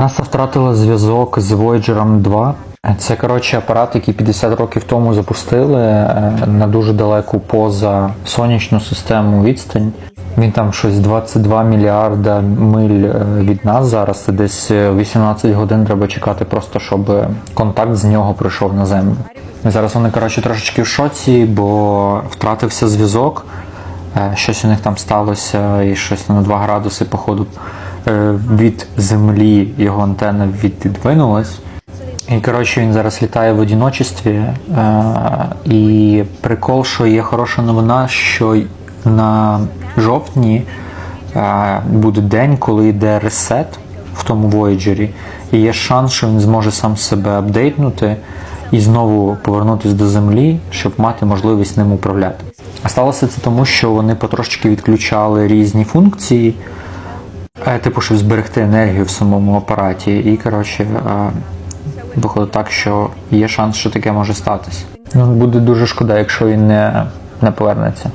НАСА втратила зв'язок з Voyager 2. Це коротше апарат, який 50 років тому запустили е, на дуже далеку поза сонячну систему відстань. Він там щось 22 мільярда миль е, від нас зараз. Це десь е, 18 годин треба чекати, просто щоб контакт з нього прийшов на землю. Зараз вони коротше трошечки в шоці, бо втратився зв'язок. Е, Щось у них там сталося, і щось на 2 градуси, походу, е, від землі його антенна віддвинулась. І коротше він зараз літає в одіночестві. Е, і прикол, що є хороша новина, що на жовтні е, буде день, коли йде ресет в тому Voyager, і є шанс, що він зможе сам себе апдейтнути і знову повернутися до землі, щоб мати можливість ним управляти. Сталося це тому, що вони потрошечки відключали різні функції, е, типу, щоб зберегти енергію в самому апараті. І, коротше, е, виходить так, що є шанс, що таке може статися. Ну, буде дуже шкода, якщо він не, не повернеться.